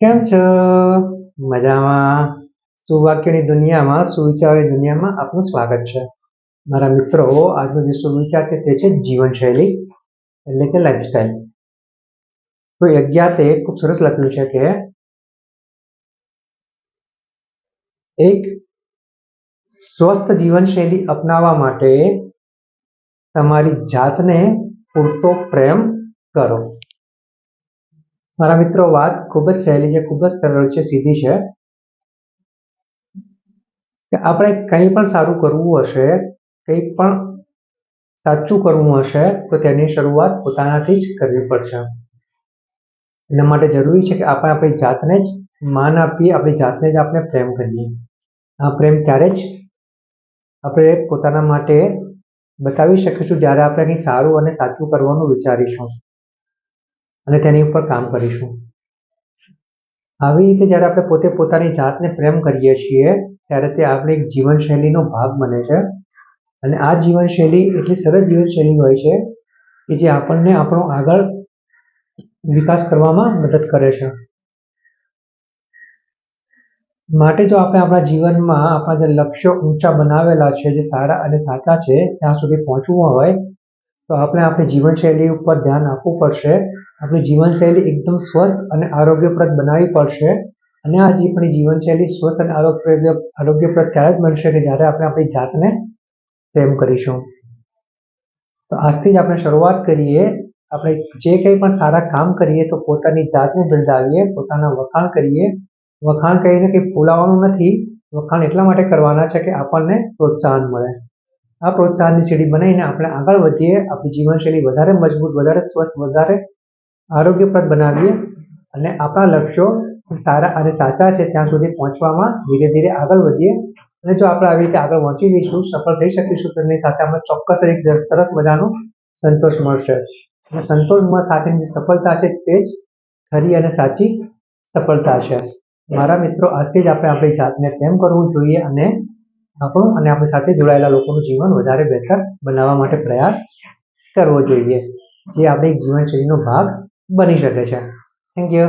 કેમ છો? મજામાં. સુવાક્યની દુનિયામાં, સુવિચારોની દુનિયામાં આપનું સ્વાગત છે. મારા મિત્રો, આજનો જે સુવિચાર છે તે છે જીવનશૈલી, એટલે કે લાઈફસ્ટાઈલ તો અજ્ઞાતે ખૂબ સરસ લખ્યું છે કે એક સ્વસ્થ જીવનશૈલી અપનાવવા માટે તમારી જાતને પૂરતો પ્રેમ કરો. મારા મિત્રો વાત ખૂબ જ સહેલી છે, ખૂબ જ સરળ છે, સીધી છે. કે આપણે કંઈ પણ સારું કરવું હશે, કંઈ પણ સાચું કરવું હશે, તો તેની શરૂઆત પોતાનાથી જ કરવી પડશે. એના માટે જરૂરી છે કે આપણે આપણી જાતને જ માન આપીએ, આપણી જાતને જ આપણે પ્રેમ કરીએ. આ પ્રેમ ત્યારે જ આપણે પોતાના માટે બતાવી શકીશું જ્યારે આપણે કંઈ સારું અને સાચું કરવાનું વિચારીશું. અને તેની ઉપર કામ કરીશું. આવી રીતે જ્યારે આપણે પોતે પોતાની જાતને પ્રેમ કરીએ છીએ, ત્યારે તે આપણી એક જીવનશૈલીનો ભાગ બને છે. અને આ જીવનશૈલી એટલી સરસ જીવનશૈલી હોય છે કે જે આપણને આપણો આગળ વિકાસ કરવામાં મદદ કરે છે. માટે જો આપણે આપણા જીવનમાં આપણા જે લક્ષ્યો ઊંચા બનાવેલા છે, જે સારા અને સાચા છે, ત્યાં સુધી પહોંચવું હોય તો આપણે આપણી જીવનશૈલી ઉપર ધ્યાન આપવું પડશે. આપણી જીવનશૈલી એકદમ સ્વસ્થ અને આરોગ્યપ્રદ બનાવવી પડશે. અને આ આપણી જીવનશૈલી સ્વસ્થ અને આરોગ્ય, આરોગ્યપ્રદ ત્યારે જ બનશે કે જ્યારે આપણે આપણી જાતને પ્રેમ કરીશું. તો આજથી જ આપણે શરૂઆત કરીએ. આપણે જે કંઈ પણ સારા કામ કરીએ તો પોતાની જાતને બિરદાવીએ, પોતાના વખાણ કરીએ. વખાણ કરીને કંઈ ફૂલાવાનું નથી. વખાણ એટલા માટે કરવાના છે કે આપણને પ્રોત્સાહન મળે. આ પ્રોત્સાહનની સીડી બનાવીને આપણે આગળ વધીએ, આપણી જીવનશૈલી વધારે મજબૂત, વધારે સ્વસ્થ, વધારે આરોગ્યપ્રદ બનાવીએ અને આપણા લક્ષ્યો સારા અને સાચા છે ત્યાં સુધી પહોંચવામાં ધીરે ધીરે આગળ વધીએ. અને જો આપણે આવી રીતે આગળ પહોંચી જઈશું, સફળ થઈ શકીશું, તો એની સાથે આપણે ચોક્કસ એક સરસ મજાનો સંતોષ મળશે. અને સંતોષમાં સાથેની જે સફળતા છે તે જ ખરી અને સાચી સફળતા છે. મારા મિત્રો, આજથી જ આપણે આપણી જાતને પ્રેમ કરવું જોઈએ અને આપણું અને આપણી સાથે જોડાયેલા લોકોનું જીવન વધારે બહેતર બનાવવા માટે પ્રયાસ કરવો જોઈએ. જે આપણી જીવનશૈલીનો ભાગ બની શકે છે. Thank you